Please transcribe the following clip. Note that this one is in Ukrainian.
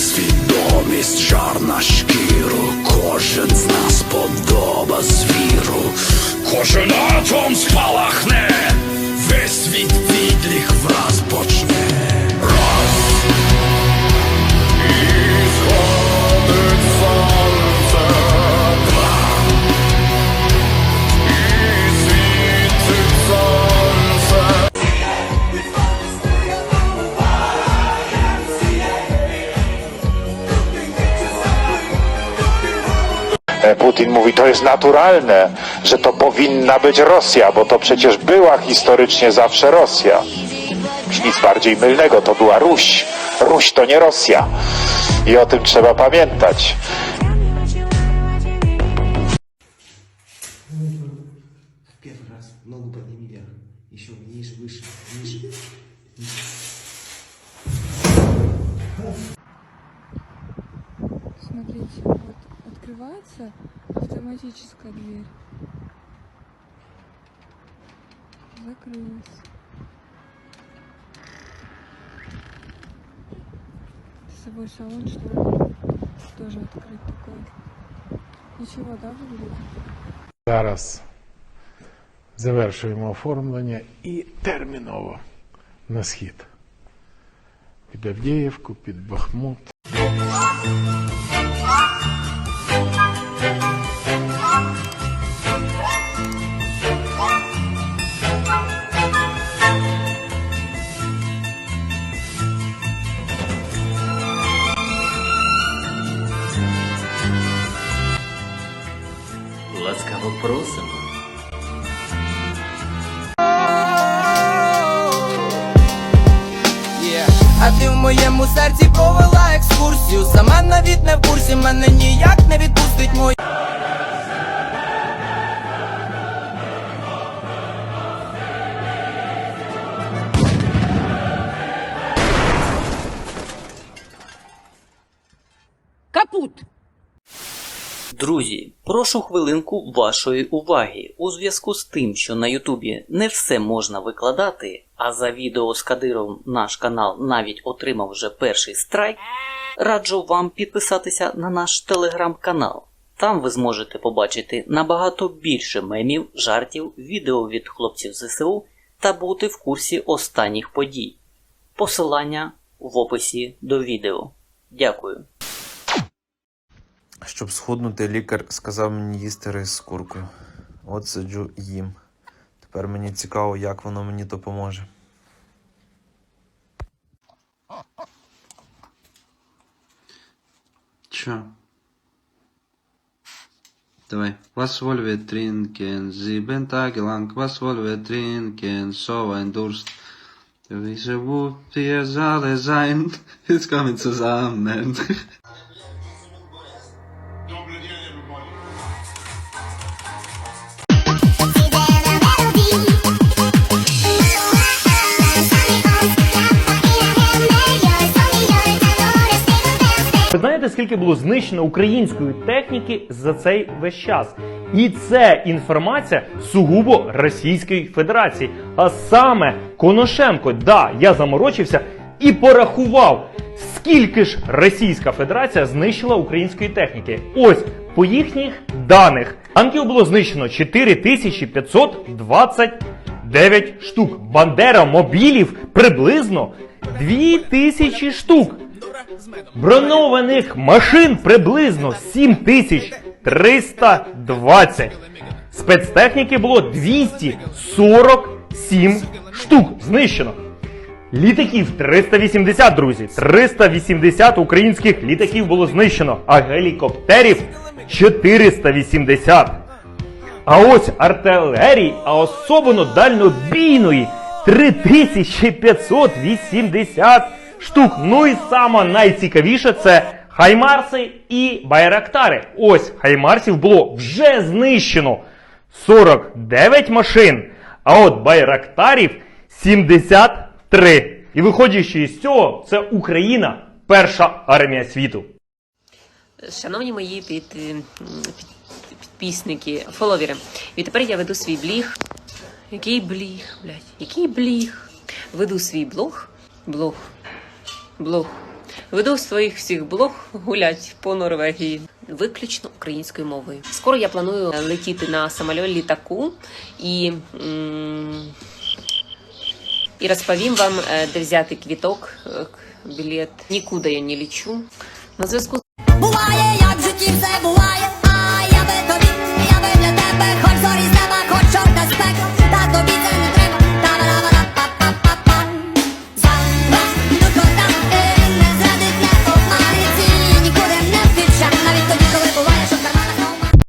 свідомість, жар на шкіру, кожен з нас подоба звіру, кожен атом спалахне, весь світ відліг враз почне. Putin mówi, to jest naturalne, że to powinna być Rosja, bo to przecież była historycznie zawsze Rosja. Nic bardziej mylnego, to była Ruś. Ruś to nie Rosja. I o tym trzeba pamiętać. В первый раз ногу подними вверх. Еще ниже, выше, ниже. Смотрите, открывается автоматическая дверь. Закрылась. С собой салон, что ли? Тоже открыт такой. Ничего, да, выглядит? Зараз завершуємо оформлення і терміново на схід. Під Авдіївку, під Бахмут. Ласкаво просимо. А ти в моєму серці провела екскурсію. Сама навіть не в курсі, мене ніяк не відпустить мой. Капут! Друзі, прошу хвилинку вашої уваги. У зв'язку з тим, що на Ютубі не все можна викладати, а за відео з Кадировим наш канал навіть отримав вже перший страйк, раджу вам підписатися на наш телеграм-канал. Там ви зможете побачити набагато більше мемів, жартів, відео від хлопців ЗСУ та бути в курсі останніх подій. Посилання в описі до відео. Дякую. Щоб схуднути, лікар сказав мені їсти рис з куркою. От сиджу їм. Тепер мені цікаво, як воно мені допоможе. Чё? Давай. Was wollen wir trinken? Sieben Tage lang. Was wollen wir trinken? So ein Durst. Wie so gut wir alle sein. Jetzt kommen zusammen. Ви знаєте, скільки було знищено української техніки за цей весь час? І це інформація сугубо Російської Федерації. А саме Коношенко, да, я заморочився і порахував, скільки ж Російська Федерація знищила української техніки. Ось по їхніх даних танків було знищено 4529 штук. Бандера мобілів приблизно 2000 штук. Бронованих машин приблизно 7320. Спецтехніки було 247 штук знищено. Літаків 380, друзі. 380 українських літаків було знищено, а гелікоптерів 480. А ось артилерії, а особливо дальнобійної 3580 штук. Ну і саме найцікавіше це хаймарси і байрактари. Ось хаймарсів було вже знищено 49 машин, а от байрактарів 73. І виходячи з цього, це Україна перша армія світу. Шановні мої під, е, під, підписники, фоловери, відтепер я веду свій бліг. Який бліг, блядь, який бліг? Веду свій блог, блог, блог Веду своїх всіх блог гулять по Норвегії. Виключно українською мовою. Скоро я планую летіти на самольоті літаку і, м, і розповім вам, е, де взяти квіток, е, білет. Нікуди я не лічу. На зв'язку